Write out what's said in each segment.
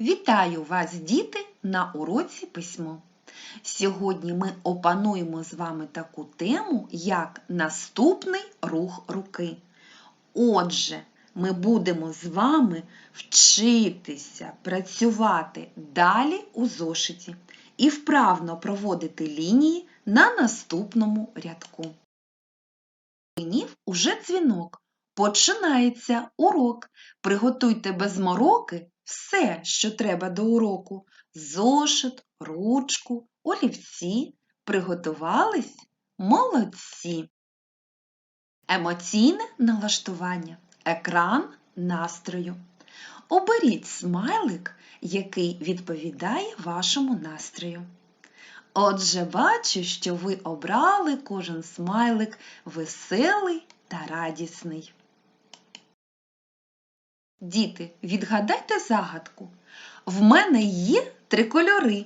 Вітаю вас, діти, на уроці письмо. Сьогодні ми опануємо з вами таку тему, як наступний рух руки. Отже, ми будемо з вами вчитися працювати далі у зошиті і вправно проводити лінії на наступному рядку. Звенів уже дзвінок. Починається урок. Приготуйте без мороки все, що треба до уроку. Зошит, ручку, олівці. Приготувались? Молодці! Емоційне налаштування. Екран настрою. Оберіть смайлик, який відповідає вашому настрою. Отже, бачу, що ви обрали кожен смайлик веселий та радісний. Діти, відгадайте загадку. В мене є три кольори.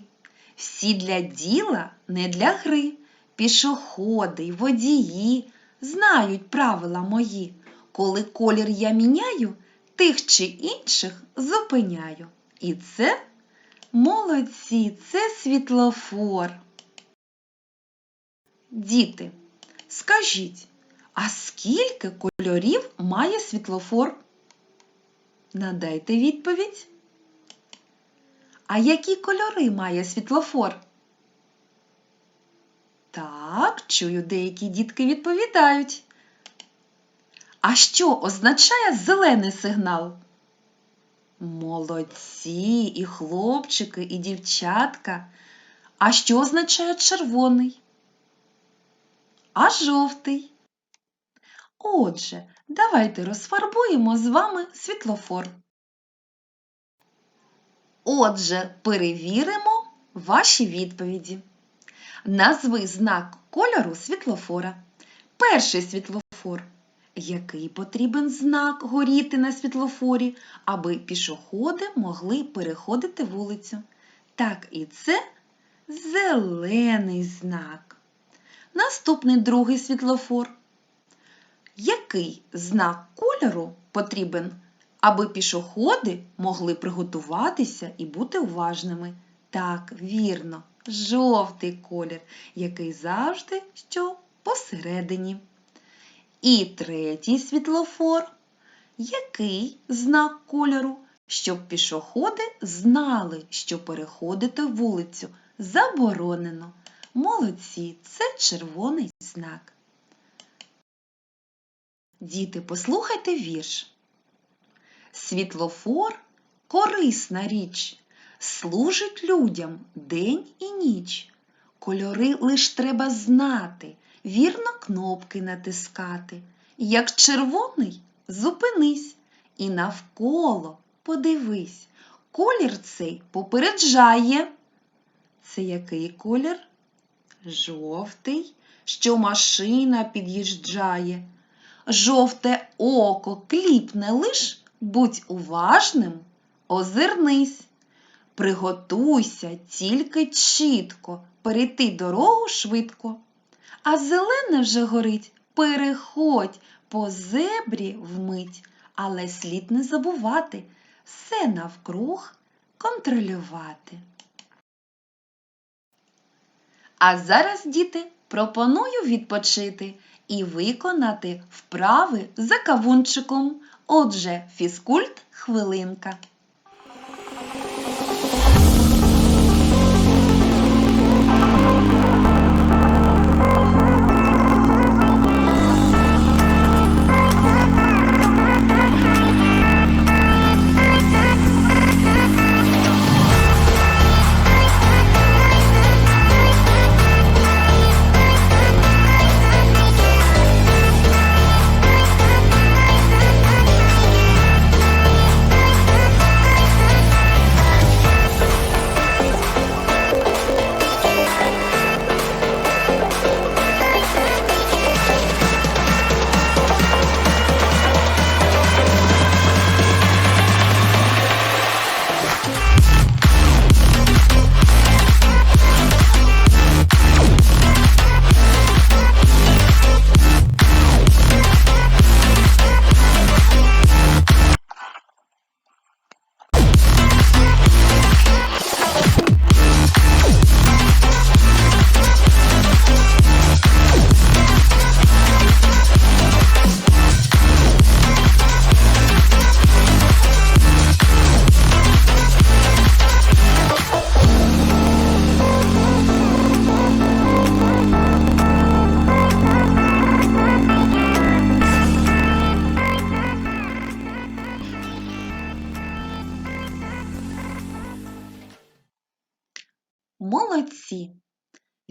Всі для діла, не для гри. Пішоходи водії знають правила мої. Коли колір я міняю, тих чи інших зупиняю. І це молодці, це світлофор. Діти, скажіть, а скільки кольорів має світлофор? Надайте відповідь. А які кольори має світлофор? Так, чую, деякі дітки відповідають. А що означає зелений сигнал? Молодці і хлопчики, і дівчатка. А що означає червоний? А жовтий? Отже, давайте розфарбуємо з вами світлофор. Отже, перевіримо ваші відповіді. Назви знак кольору світлофора. Перший світлофор. Який потрібен знак горіти на світлофорі, аби пішоходи могли переходити вулицю? Так, і це зелений знак. Наступний другий світлофор. Який знак кольору потрібен, аби пішоходи могли приготуватися і бути уважними? Так, вірно, жовтий колір, який завжди що посередині. І третій світлофор. Який знак кольору, щоб пішоходи знали, що переходити вулицю заборонено. Молодці, це червоний знак. Діти, послухайте вірш. Світлофор корисна річ, служить людям день і ніч. Кольори лиш треба знати, вірно кнопки натискати. Як червоний, зупинись і навколо подивись. Колір цей попереджає. Це який колір? Жовтий, що машина під'їжджає. Жовте око кліпне лиш, будь уважним, озирнись. Приготуйся тільки чітко, перейти дорогу швидко. А зелене вже горить, переходь по зебрі вмить, але слід не забувати все навкруг контролювати. А зараз, діти, пропоную відпочити і виконати вправи за кавунчиком. Отже, фізкульт хвилинка.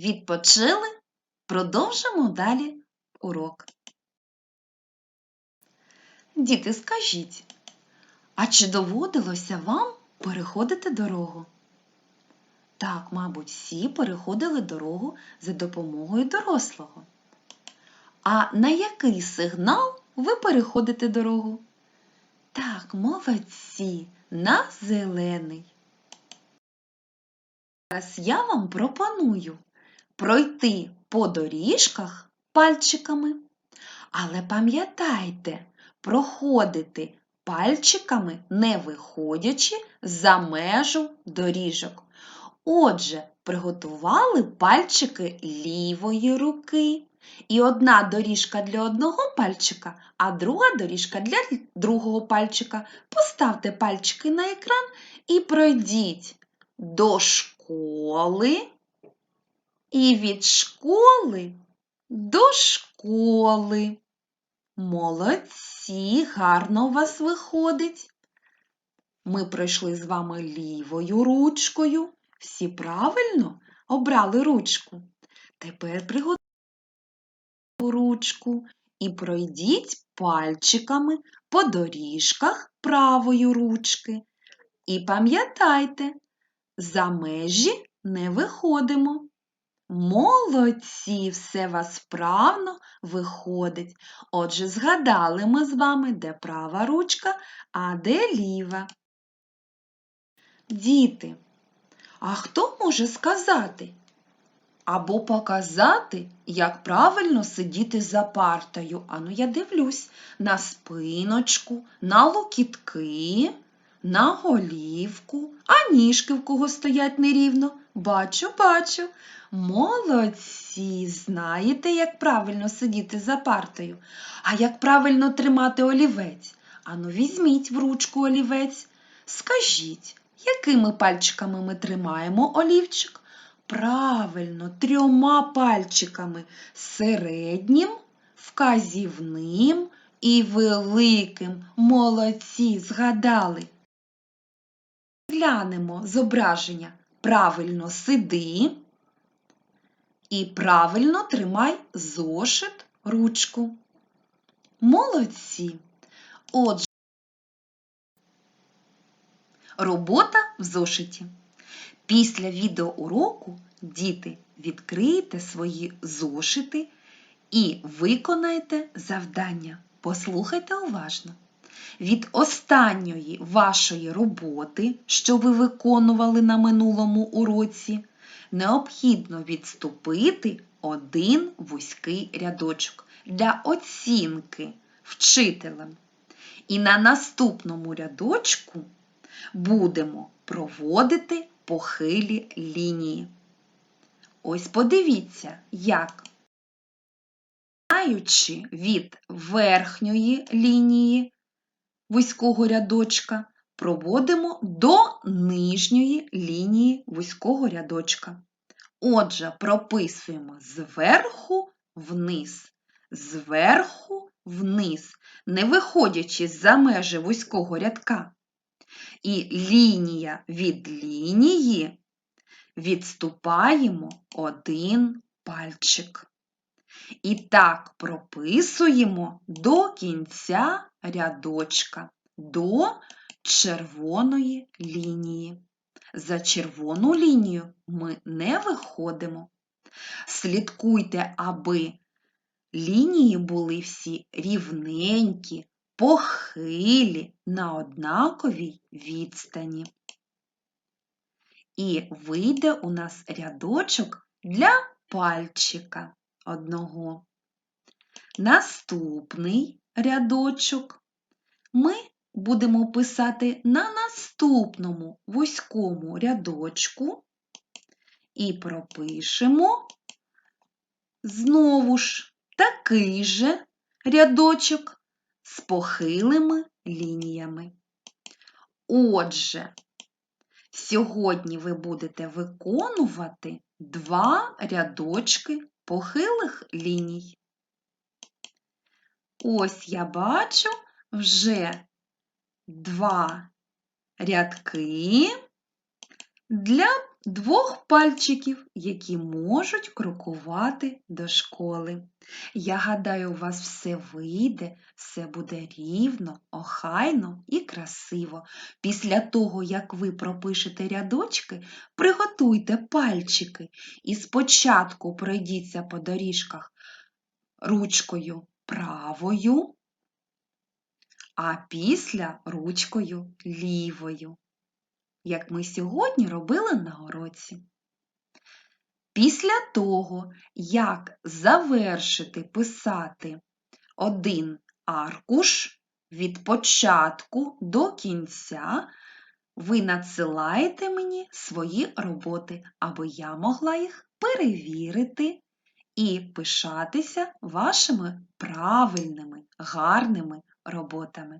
Відпочили? Продовжимо далі урок. Діти, скажіть, а чи доводилося вам переходити дорогу? Так, мабуть, всі переходили дорогу за допомогою дорослого. А на який сигнал ви переходите дорогу? Так, молодці, на зелений. Зараз я вам пропоную пройти по доріжках пальчиками. Але пам'ятайте, проходити пальчиками, не виходячи за межу доріжок. Отже, приготували пальчики лівої руки. І одна доріжка для одного пальчика, а друга доріжка для другого пальчика. Поставте пальчики на екран і пройдіть до школи і від школи до школи. Молодці, гарно у вас виходить. Ми пройшли з вами лівою ручкою. Всі правильно обрали ручку. Тепер приготуйте ручку і пройдіть пальчиками по доріжках правої ручки. І пам'ятайте, за межі не виходимо. Молодці, все вас вправно виходить. Отже, згадали ми з вами, де права ручка, а де ліва. Діти, а хто може сказати або показати, як правильно сидіти за партою? Ану, я дивлюсь на спиночку, на локітки, на голівку, а ніжки в кого стоять нерівно. Бачу, бачу. Молодці, знаєте, як правильно сидіти за партою, а як правильно тримати олівець. Ану, візьміть в ручку олівець. Скажіть, якими пальчиками ми тримаємо олівчик? Правильно, трьома пальчиками середнім, вказівним і великим. Молодці, згадали. Глянемо зображення. Правильно сиди. І правильно тримай зошит ручку. Молодці! Отже, робота в зошиті. Після відеоуроку діти відкрийте свої зошити і виконайте завдання. Послухайте уважно. Від останньої вашої роботи, що ви виконували на минулому уроці, необхідно відступити один вузький рядочок для оцінки вчителем. І на наступному рядочку будемо проводити похилі лінії. Ось подивіться, як, починаючи від верхньої лінії вузького рядочка, проводимо до нижньої лінії вузького рядочка. Отже, прописуємо зверху вниз, зверху вниз, не виходячи за межі вузького рядка. І лінія від лінії відступаємо один пальчик. І так прописуємо до кінця рядочка, до червоної лінії. За червону лінію ми не виходимо. Слідкуйте, аби лінії були всі рівненькі, похилі на однаковій відстані. І вийде у нас рядочок для пальчика одного. Наступний рядочок ми будемо писати на наступному вузькому рядочку і пропишемо знову ж такий же рядочок з похилими лініями. Отже, сьогодні ви будете виконувати два рядочки похилих ліній. Ось я бачу вже два рядки для двох пальчиків, які можуть крокувати до школи. Я гадаю, у вас все вийде, все буде рівно, охайно і красиво. Після того, як ви пропишете рядочки, приготуйте пальчики і спочатку пройдіться по доріжках ручкою правою, а після ручкою лівою, як ми сьогодні робили на уроці. Після того, як завершити писати один аркуш від початку до кінця, ви надсилаєте мені свої роботи, аби я могла їх перевірити і пишатися вашими правильними, гарними роботами.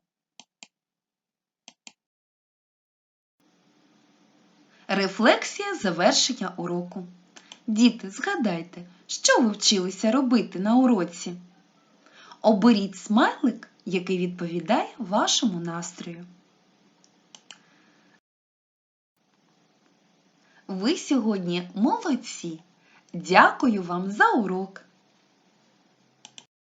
Рефлексія завершення уроку. Діти, згадайте, що ви вчилися робити на уроці? Оберіть смайлик, який відповідає вашому настрою. Ви сьогодні молодці. Дякую вам за урок.